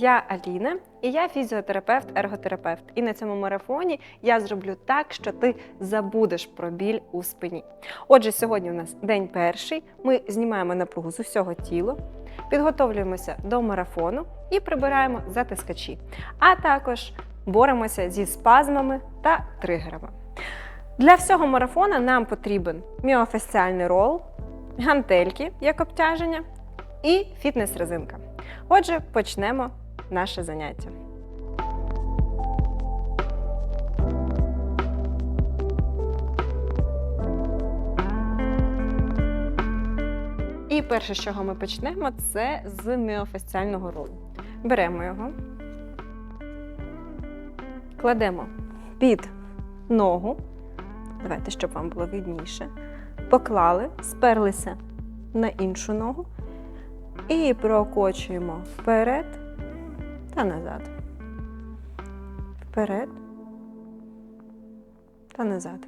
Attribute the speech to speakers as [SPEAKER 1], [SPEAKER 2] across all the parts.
[SPEAKER 1] Я Аліна, і я фізіотерапевт-ерготерапевт. І на цьому марафоні я зроблю так, що ти забудеш про біль у спині. Отже, сьогодні у нас день перший. Ми знімаємо напругу з усього тіла, підготовлюємося до марафону і прибираємо затискачі. А також боремося зі спазмами та тригерами. Для всього марафона нам потрібен міофасціальний рол, гантельки як обтяження і фітнес-резинка. Отже, почнемо наше заняття. І перше, з чого ми почнемо, це з міофасціального ролу. Беремо його, кладемо під ногу. Давайте, щоб вам було видніше. Поклали, сперлися на іншу ногу і прокочуємо вперед та назад. Вперед та назад.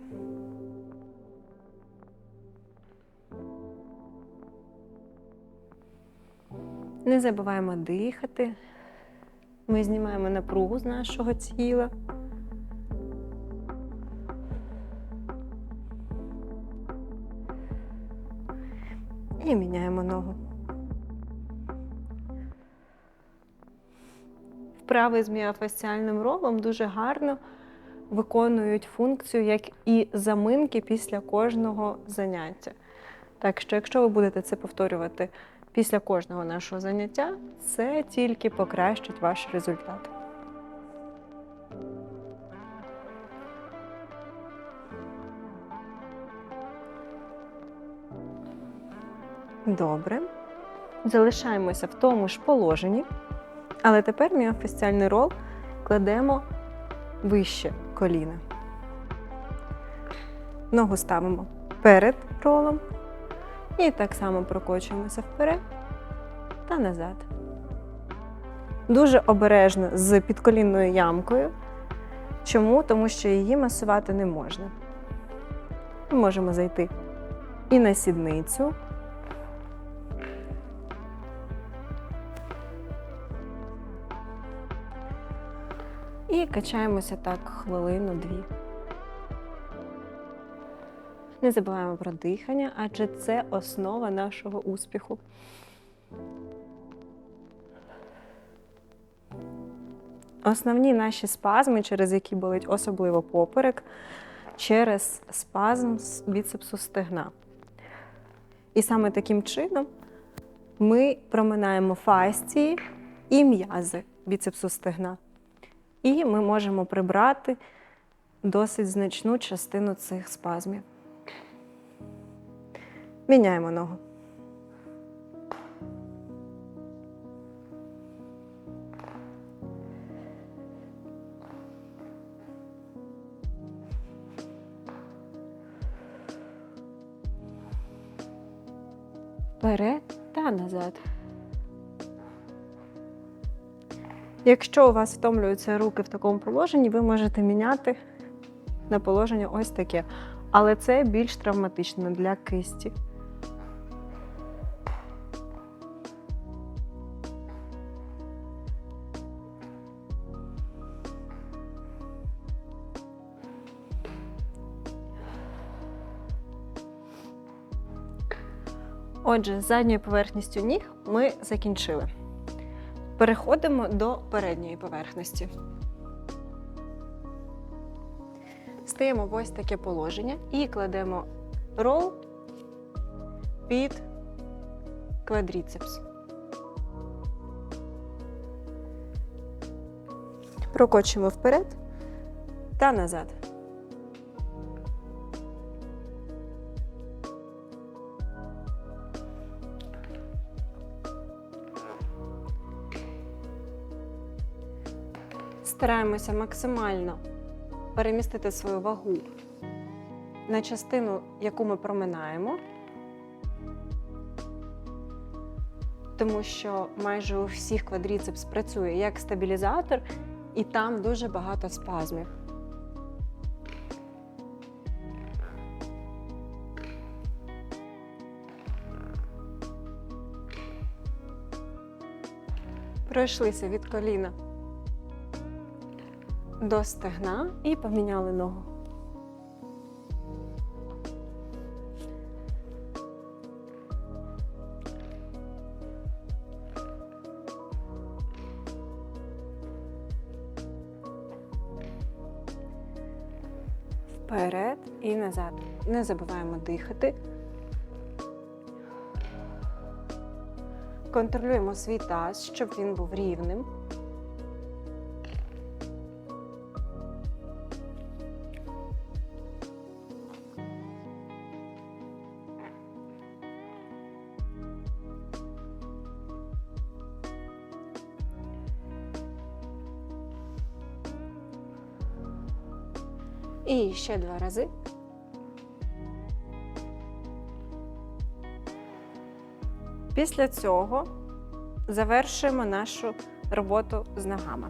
[SPEAKER 1] Не забуваємо дихати. Ми знімаємо напругу з нашого тіла. І міняємо ногу. Вправи з міофасціальним ролом дуже гарно виконують функцію, як і заминки після кожного заняття. Так що, якщо ви будете це повторювати після кожного нашого заняття, це тільки покращить ваш результат. Добре. Залишаємося в тому ж положенні. Але тепер міофасціальний рол кладемо вище коліна. Ногу ставимо перед ролом і так само прокочуємося вперед та назад. Дуже обережно з підколінною ямкою. Чому? Тому що її масувати не можна. Ми можемо зайти і на сідницю. І качаємося так хвилину-дві. Не забуваємо про дихання, адже це основа нашого успіху. Основні наші спазми, через які болить особливо поперек, через спазм з біцепсу стегна. І саме таким чином ми проминаємо фасції і м'язи біцепсу стегна. І ми можемо прибрати досить значну частину цих спазмів. Міняємо ногу. Вперед та назад. Якщо у вас втомлюються руки в такому положенні, ви можете міняти на положення ось таке. Але це більш травматично для кисті. Отже, задньою поверхністю ніг ми закінчили. Переходимо до передньої поверхності. Стаємо в ось таке положення і кладемо рол під квадріцепс. Прокочуємо вперед та назад. Стараємося максимально перемістити свою вагу на частину, яку ми проминаємо, тому що майже у всіх квадріцепс працює як стабілізатор, і там дуже багато спазмів. Пройшлися від коліна до стегна і поміняли ногу. Вперед і назад. Не забуваємо дихати. Контролюємо свій таз, щоб він був рівним. Ще два рази. Після цього завершуємо нашу роботу з ногами.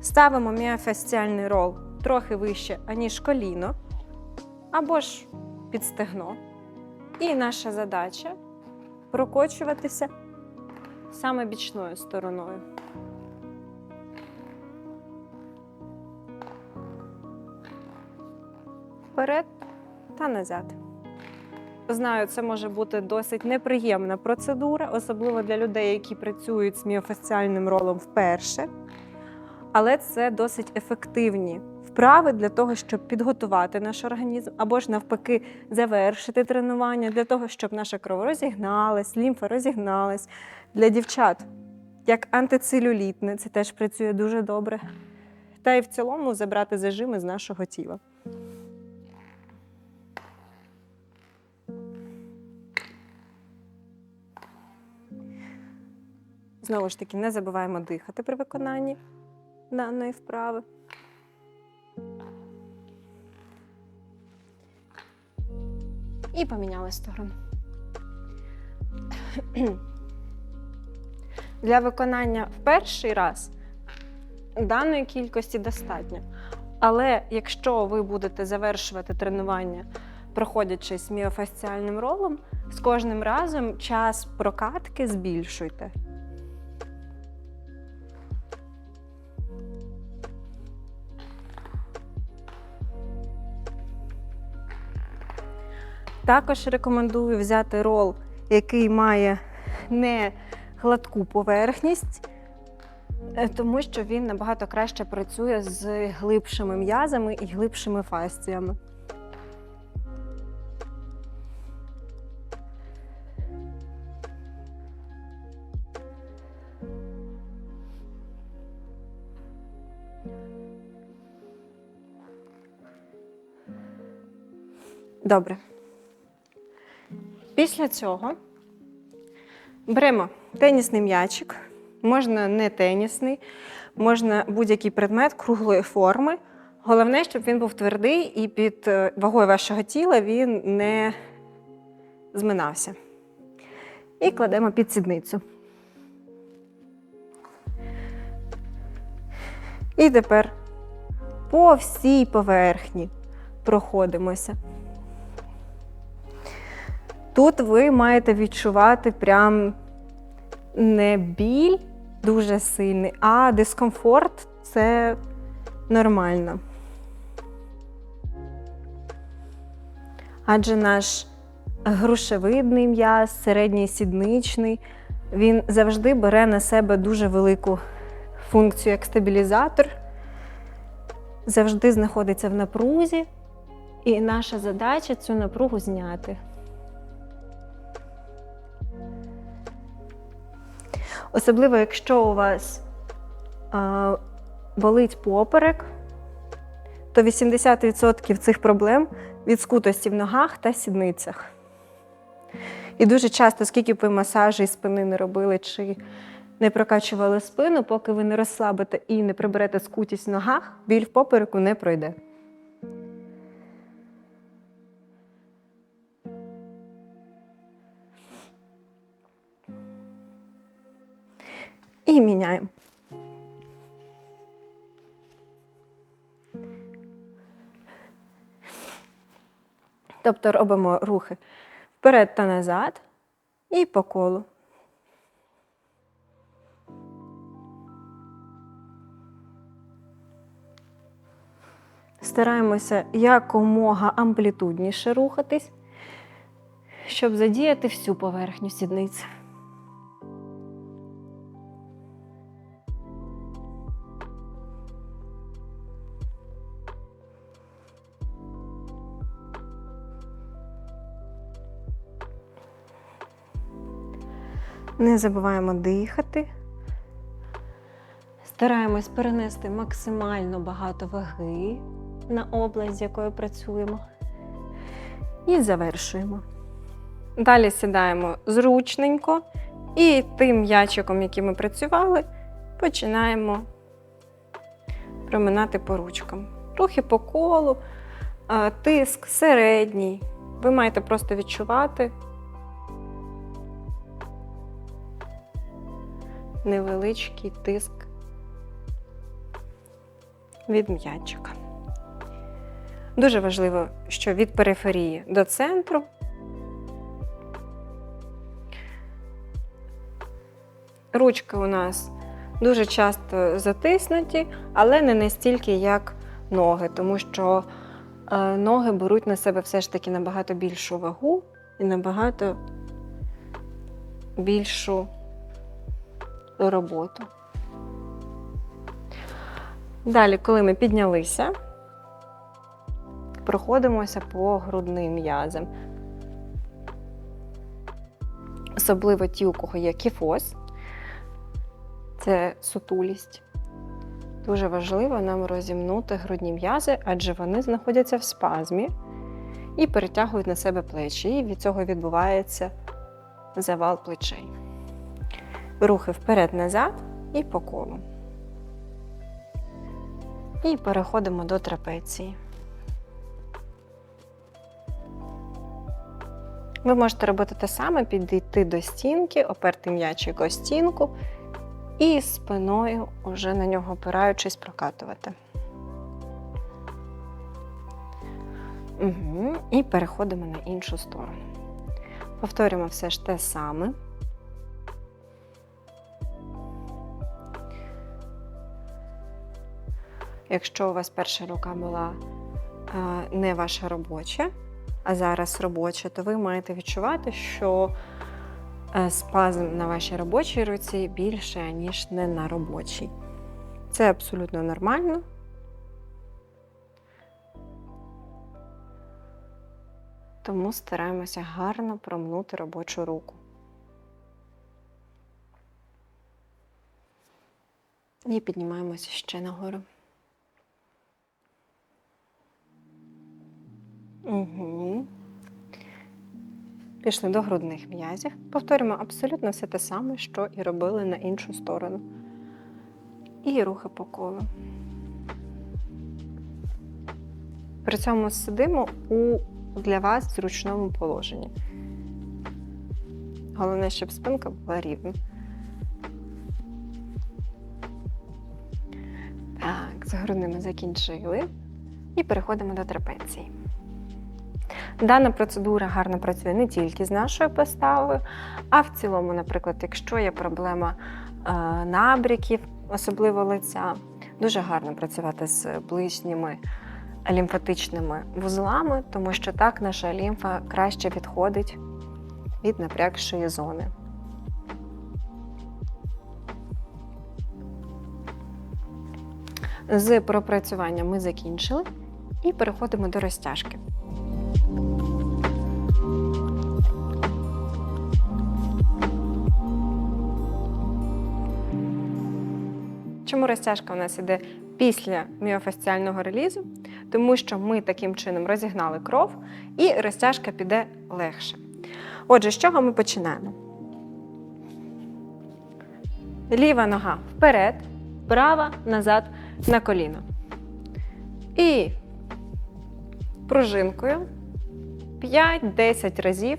[SPEAKER 1] Ставимо міофасціальний рол трохи вище, аніж коліно, або ж під стегно. І наша задача прокочуватися саме бічною стороною. Вперед та назад. Знаю, це може бути досить неприємна процедура, особливо для людей, які працюють з міофасціальним ролом вперше. Але це досить ефективні вправи для того, щоб підготувати наш організм, або ж навпаки завершити тренування, для того, щоб наша кров розігналась, лімфа розігналась. Для дівчат, як антицелюлітне, це теж працює дуже добре. Та й в цілому забрати зажими з нашого тіла. Знову ж таки, не забуваємо дихати при виконанні даної вправи. І поміняли сторону. Для виконання в перший раз даної кількості достатньо. Але якщо ви будете завершувати тренування, проходячи міофасціальним ролом, з кожним разом час прокатки збільшуйте. Також рекомендую взяти рол, який має не гладку поверхність, е, тому що він набагато краще працює з глибшими м'язами і глибшими фасціями. Добре. Після цього беремо тенісний м'ячик, можна не тенісний, можна будь-який предмет круглої форми. Головне, щоб він був твердий і під е, вагою вашого тіла він не зминався. І кладемо під сідницю. І тепер по всій поверхні проходимося. Тут ви маєте відчувати прям не біль дуже сильний, а дискомфорт це нормально. Адже наш грушевидний м'яз, середній сідничний, він завжди бере на себе дуже велику функцію як стабілізатор, завжди знаходиться в напрузі, і наша задача цю напругу зняти. Особливо, якщо у вас а, болить поперек, то 80% цих проблем від скутості в ногах та сідницях. І дуже часто, скільки б ви масажі спини не робили чи не прокачували спину, поки ви не розслабите і не приберете скутість в ногах, біль в попереку не пройде. і міняємо. Тобто робимо рухи вперед та назад і по колу. Стараємося якомога амплітудніше рухатись, щоб задіяти всю поверхню сідниці. Не забуваємо дихати. Стараємось перенести максимально багато ваги на область, з якою працюємо. І завершуємо. Далі сідаємо зручненько і тим м'ячиком, яким ми працювали, починаємо проминати по ручкам. Рухи по колу, тиск середній. Ви маєте просто відчувати невеличкий тиск від м'ячика. Дуже важливо, що від периферії до центру ручки у нас дуже часто затиснуті, але не настільки, як ноги, тому що е, ноги беруть на себе все ж таки набагато більшу вагу і набагато більшу роботу. Далі, коли ми піднялися, проходимося по грудним м'язам. Особливо ті, у кого є кіфоз, це сутулість. Дуже важливо нам розімнути грудні м'язи, адже вони знаходяться в спазмі і перетягують на себе плечі. І від цього відбувається завал плечей. Рухи вперед-назад і по колу. І переходимо до трапеції. Ви можете робити те саме, підійти до стінки, оперти м'ячик о стінку і спиною, уже на нього опираючись, прокатувати. Угу. І переходимо на іншу сторону. Повторюємо все ж те саме. Якщо у вас перша рука була е, не ваша робоча, а зараз робоча, то ви маєте відчувати, що е, спазм на вашій робочій руці більше, ніж не на робочій. Це абсолютно нормально. Тому стараємося гарно промнути робочу руку. І піднімаємося ще нагору. Угу. Пішли до грудних м'язів. Повторюємо абсолютно все те саме, що і робили на іншу сторону. І рухи по колу. При цьому сидимо у для вас зручному положенні. Головне, щоб спинка була рівна. Так, з грудними закінчили. І переходимо до трапеції. Дана процедура гарно працює не тільки з нашою поставою, а в цілому, наприклад, якщо є проблема е, набріків, особливо лиця, дуже гарно працювати з ближніми лімфатичними вузлами, тому що так наша лімфа краще відходить від напрягшої зони. З пропрацюванням ми закінчили і переходимо до розтяжки. Чому розтяжка у нас іде після міофасціального релізу? Тому що ми таким чином розігнали кров і розтяжка піде легше. Отже, з чого ми починаємо? Ліва нога вперед, права назад на коліно. І пружинкою 5-10 разів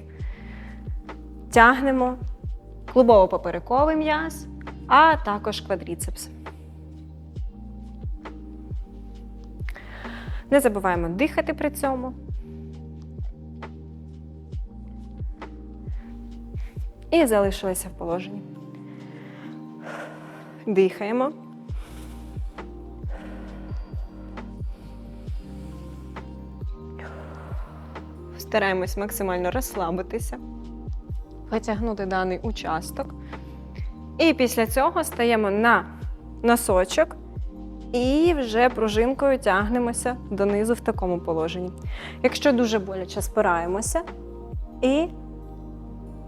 [SPEAKER 1] тягнемо клубово-поперековий м'яз, а також квадріцепс. Не забуваємо дихати при цьому. І залишилися в положенні. Дихаємо. Стараємось максимально розслабитися, витягнути даний участок. І після цього стаємо на носочок і вже пружинкою тягнемося донизу в такому положенні. Якщо дуже боляче, спираємося і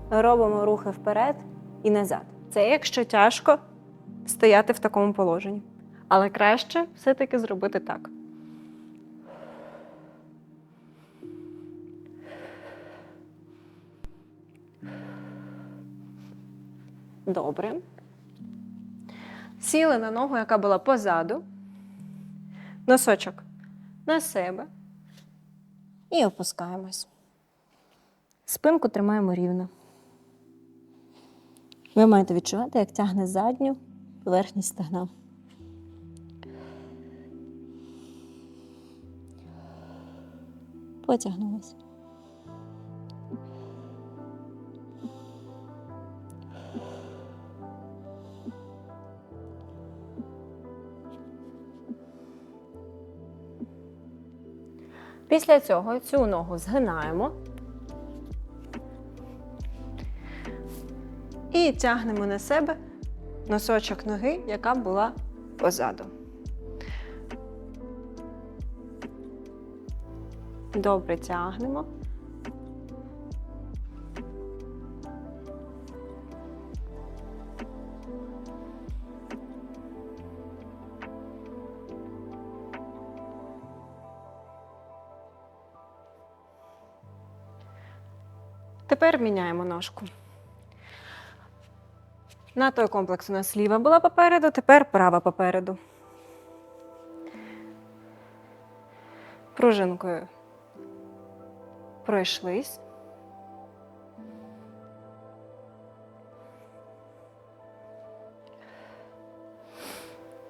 [SPEAKER 1] робимо рухи вперед і назад. Це якщо тяжко стояти в такому положенні. Але краще все-таки зробити так. Добре. Сіли на ногу, яка була позаду. Носочок на себе. І опускаємось. Спинку тримаємо рівно. Ви маєте відчувати, як тягне задню поверхність стегна. Потягнулися. Після цього цю ногу згинаємо і тягнемо на себе носочок ноги, яка була позаду. Добре тягнемо. Тепер міняємо ножку. На той комплекс у нас ліва була попереду, тепер права попереду. Пружинкою пройшлись.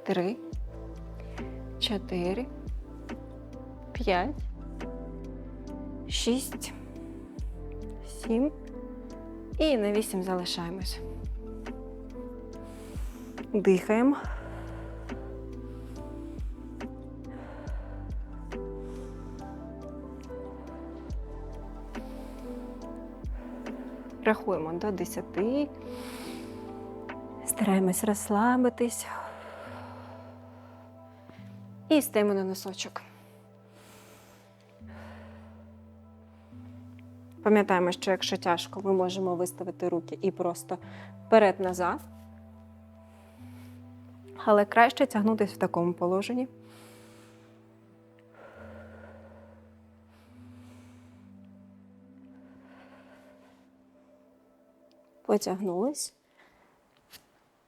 [SPEAKER 1] Три, чотири, п'ять, шість, сім. І на вісім залишаємось. Дихаємо. Рахуємо до 10. Стараємось розслабитись. І стаємо на носочок. Пам'ятаємо, що якщо тяжко, ми можемо виставити руки і просто вперед-назад. Але краще тягнутися в такому положенні. Потягнулись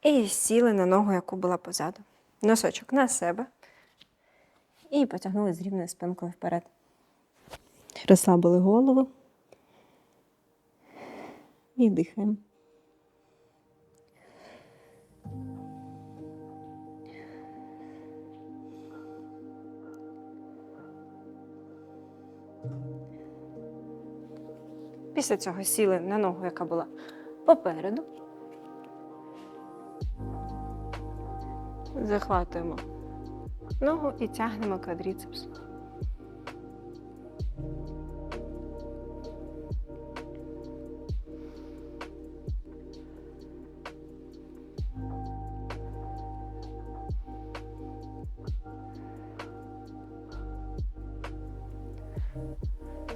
[SPEAKER 1] і сіли на ногу, яку була позаду. Носочок на себе. І потягнулись з рівною спинкою вперед. Розслабили голову. І дихаємо. Після цього сіли на ногу, яка була попереду. Захватуємо ногу і тягнемо квадріцепс.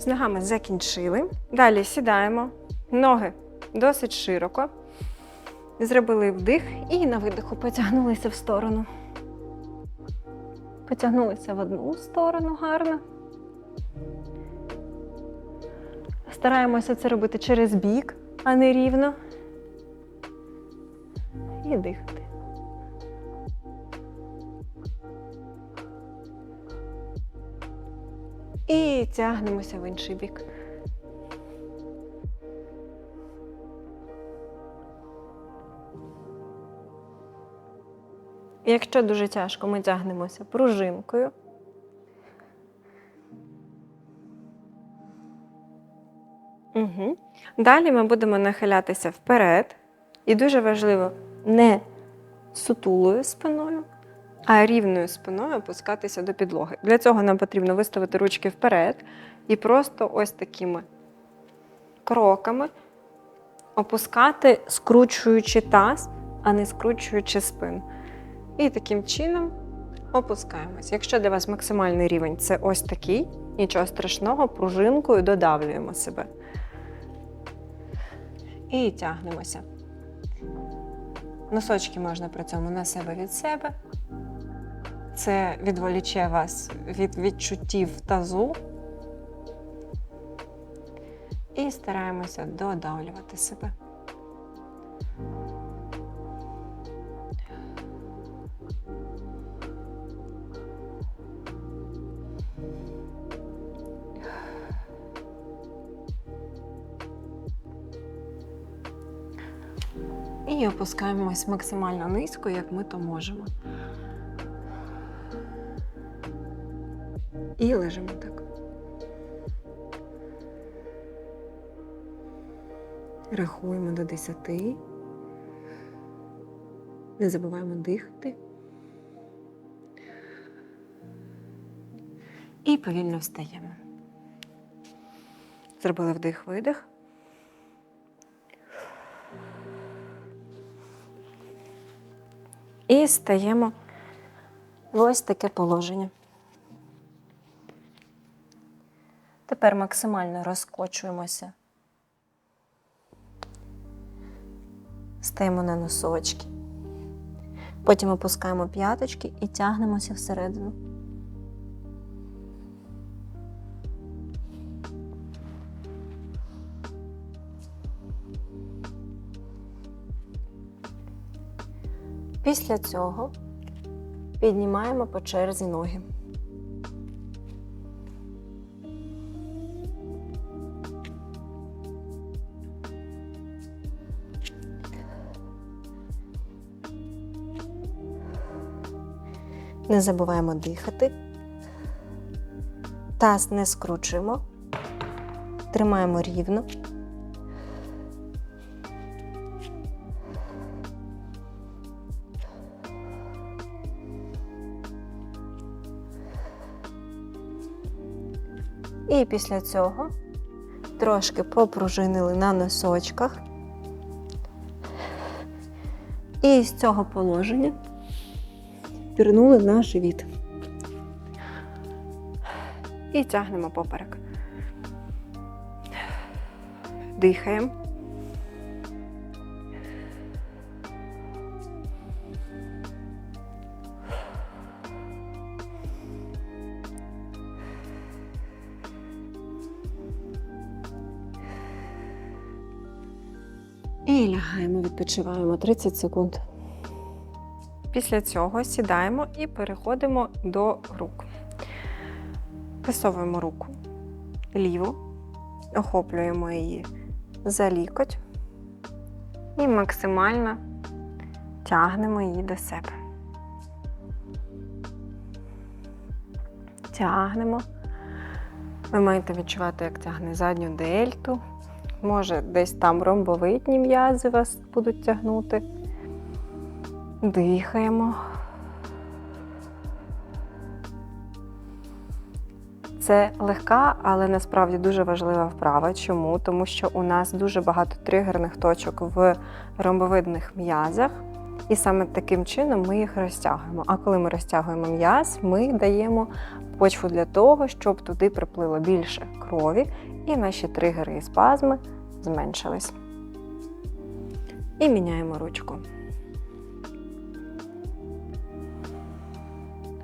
[SPEAKER 1] З ногами закінчили. Далі сідаємо. Ноги досить широко. Зробили вдих і на видиху потягнулися в сторону. Потягнулися в одну сторону гарно. Стараємося це робити через бік, а не рівно. І дихати. Тягнемося в інший бік. Якщо дуже тяжко, ми тягнемося пружинкою. Угу. Далі ми будемо нахилятися вперед. І дуже важливо не сутулою спиною, а рівною спиною опускатися до підлоги. Для цього нам потрібно виставити ручки вперед і просто ось такими кроками опускати, скручуючи таз, а не скручуючи спину. І таким чином опускаємось. Якщо для вас максимальний рівень це ось такий, нічого страшного, пружинкою додавлюємо себе. І тягнемося. Носочки можна при цьому на себе від себе. Це відволіче вас від відчуттів тазу. І стараємося додавлювати себе. І опускаємось максимально низько, як ми то можемо. І лежимо так. Рахуємо до 10. Не забуваємо дихати. І повільно встаємо. Зробили вдих-видих. І стаємо в ось таке положення. Тепер максимально розкочуємося. Стаємо на носочки. Потім опускаємо п'яточки і тягнемося всередину. Після цього піднімаємо по черзі ноги. Не забуваємо дихати. Таз не скручуємо. Тримаємо рівно. І після цього трошки попружинили на носочках. І з цього положення пірнули на живіт. І тягнемо поперек. Дихаємо. І лягаємо, відпочиваємо 30 секунд. Після цього сідаємо і переходимо до рук. Висовуємо руку ліву, охоплюємо її за лікоть і максимально тягнемо її до себе. Тягнемо. Ви маєте відчувати, як тягне задню дельту. Може, десь там ромбовидні м'язи вас будуть тягнути. Дихаємо. Це легка, але насправді дуже важлива вправа. Чому? Тому що у нас дуже багато тригерних точок в ромбовидних м'язах, і саме таким чином ми їх розтягуємо. А коли ми розтягуємо м'яз, ми даємо почву для того, щоб туди приплило більше крові, і наші тригери і спазми зменшились. І міняємо ручку.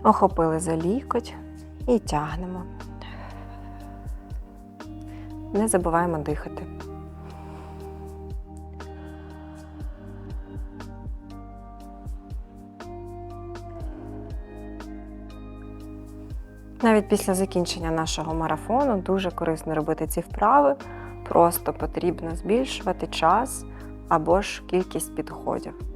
[SPEAKER 1] Охопили за лікоть і тягнемо. Не забуваємо дихати. Навіть після закінчення нашого марафону дуже корисно робити ці вправи. Просто потрібно збільшувати час або ж кількість підходів.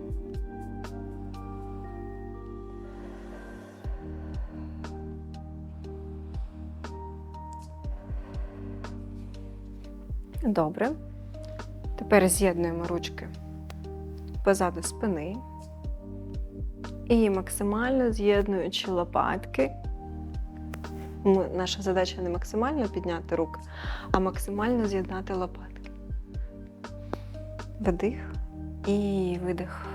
[SPEAKER 1] Добре. Тепер з'єднуємо ручки позаду спини І максимально з'єднуючи лопатки. Наша задача не максимально підняти руки, а максимально з'єднати лопатки. Вдих і видих.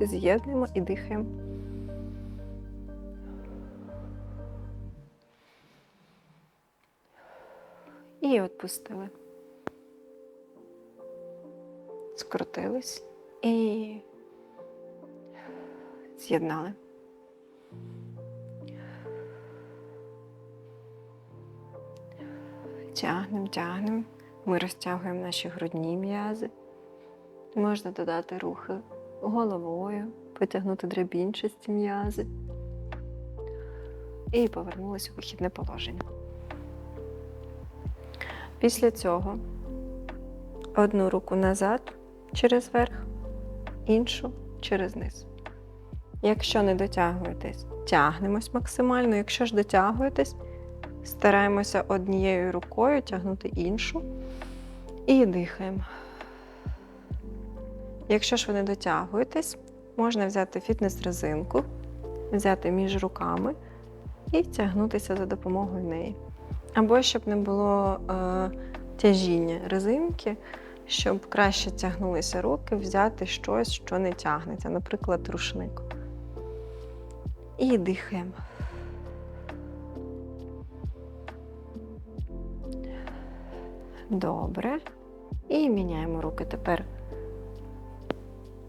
[SPEAKER 1] З'єднуємо і дихаємо. І відпустили. Скрутились і з'єднали. Тягнемо, тягнемо. Ми розтягуємо наші грудні м'язи. Можна додати рухи головою, потягнути драбінчасті м'язи. І повернулися у вихідне положення. Після цього одну руку назад через верх, іншу через низ. Якщо не дотягуєтесь, тягнемось максимально. Якщо ж дотягуєтесь, стараємося однією рукою тягнути іншу і дихаємо. Якщо ж ви не дотягуєтесь, можна взяти фітнес-резинку, взяти між руками і тягнутися за допомогою неї. Або щоб не було е, тяжіння резинки, щоб краще тягнулися руки, взяти щось, що не тягнеться, наприклад, рушник. І дихаємо. Добре. І міняємо руки. Тепер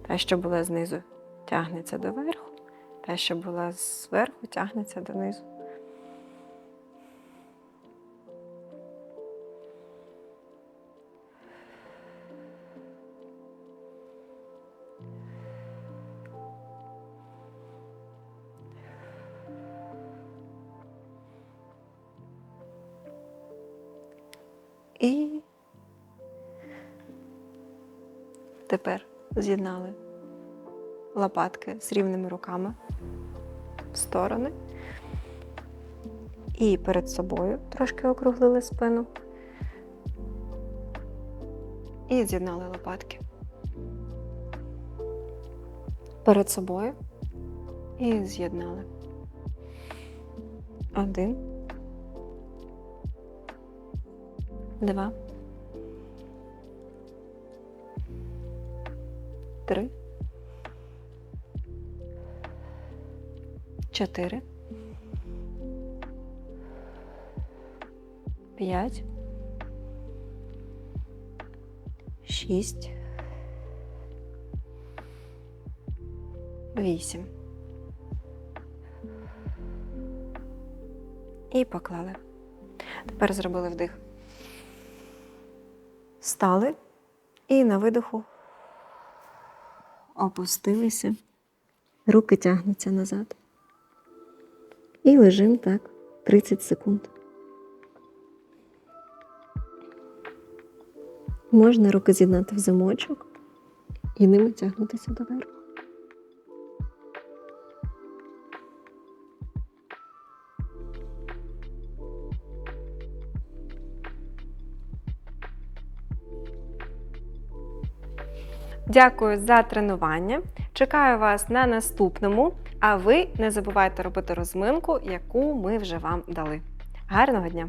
[SPEAKER 1] та, що була знизу, тягнеться до верху, та, що була зверху, тягнеться донизу. І тепер з'єднали лопатки з рівними руками в сторони. І перед собою трошки округлили спину. І з'єднали лопатки. Перед собою. І з'єднали. Один. Два. Три. Чотири. П'ять. Шість. Вісім. І поклали. Тепер зробили вдих. Стали і на видоху опустилися. Руки тягнуться назад. І лежимо так 30 секунд. Можна руки з'єднати в замочок і ними тягнутися доверху. Дякую за тренування. Чекаю вас на наступному. А ви не забувайте робити розминку, яку ми вже вам дали. Гарного дня!